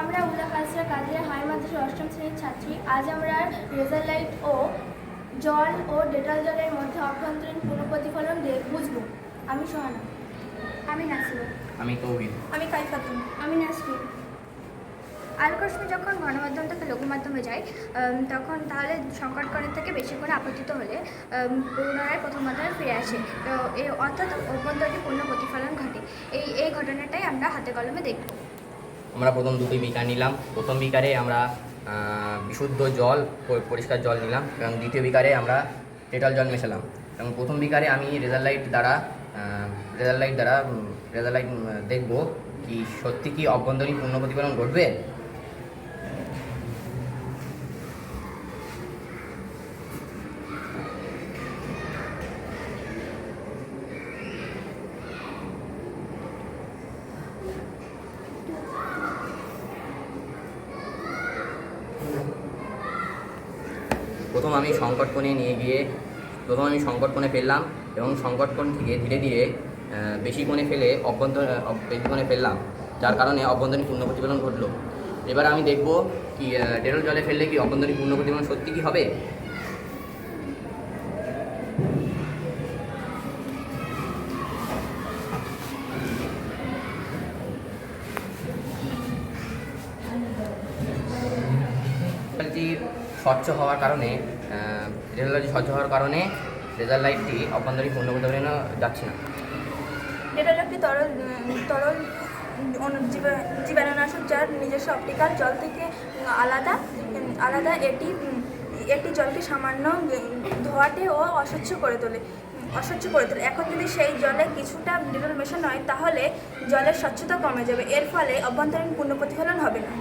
আমরা উল্লা কাজরা কাজরা হাই মাদ্রাসার অষ্টম শ্রেণির ছাত্রী। আজ আমরা রেজার লাইট ও জল ও ডেটল জলের মধ্যে অভ্যন্তরীণ পুনঃপ্রতিফলন বুঝব। আমি সোহানা। আমি নাসিমা। আমি তৌহিদ আমি কাইফাতুন আমি নাসরিন। আলোকরশ্মি যখন গণমাধ্যম থেকে লঘু মাধ্যমে যায় তখন তাহলে সংকটকরণ থেকে বেশি করে আপত্তিত হলে পুনরায় প্রথম মাত্রায় ফিরে আসে। তো এই অর্থাৎ অভ্যন্তরীণ পূর্ণ প্রতিফলন ঘটে। এই এই ঘটনাটাই আমরা হাতে কলমে দেখব। আমরা প্রথম দুটি বিকার নিলাম। প্রথম বিকারে আমরা বিশুদ্ধ জল পরিষ্কার জল নিলাম এবং দ্বিতীয় বিকারে আমরা টেটাল জল মেশালাম। এবং প্রথম বিকারে আমি রেজার লাইট দ্বারা রেজার লাইট দ্বারা রেজার লাইট দেখব কি সত্যি কি অভ্যন্তরীণ পূর্ণ প্রতিফলন ঘটবে। প্রথম আমি সংকট কোণে নিয়ে গিয়ে, প্রথম আমি সংকট কোণে ফেললাম এবং সংকট কোণ থেকে ধীরে ধীরে বেশি কোণে ফেলে অভ্যন্তর বেশি কোণে ফেললাম, যার কারণে অভ্যন্তরীণ পূর্ণ প্রতিফলন ঘটলো। এবার আমি দেখব কি ডেটল জলে ফেললে কি অভ্যন্তরীণ পূর্ণ প্রতিফলন সত্যি কি হবে? স্বচ্ছ হওয়ার কারণে রেজাল্টটি স্বচ্ছ হওয়ার কারণে রেজাল্ট লাইটটি অভ্যন্তরীণ পূর্ণ প্রতিফলনে যাচ্ছে না। হলো একটি তরল তরল জীবাণুনাশক যার নিজস্ব অপটিক্যাল জল থেকে আলাদা আলাদা এটি একটি জলকে সামান্য ধোয়াটে ও অস্বচ্ছ করে তোলে অস্বচ্ছ করে তোলে। এখন যদি সেই জলে কিছুটা ডিটল মেশানো হয়, তাহলে জলের স্বচ্ছতা কমে যাবে। এর ফলে অভ্যন্তরীণ পূর্ণ প্রতিফলন হবে না।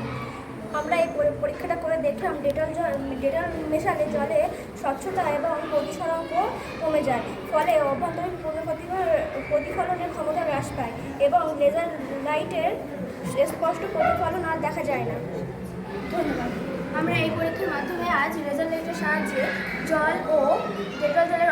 আমরা এই পরি- পরীক্ষাটা করে দেখলাম, ডেটল জল, ডেটল মেশালে জলে স্বচ্ছতা এবং প্রতিসরাঙ্ক কমে যায়, ফলে অভ্যন্তরীণ প্রতিফলনের ক্ষমতা হ্রাস পায় এবং লেজার লাইটের স্পষ্ট প্রতিফলন আর দেখা যায় না। ধন্যবাদ। আমরা এই পরীক্ষার মাধ্যমে আজ লেজার লাইটের সাহায্যে জল ও ডেটল জলের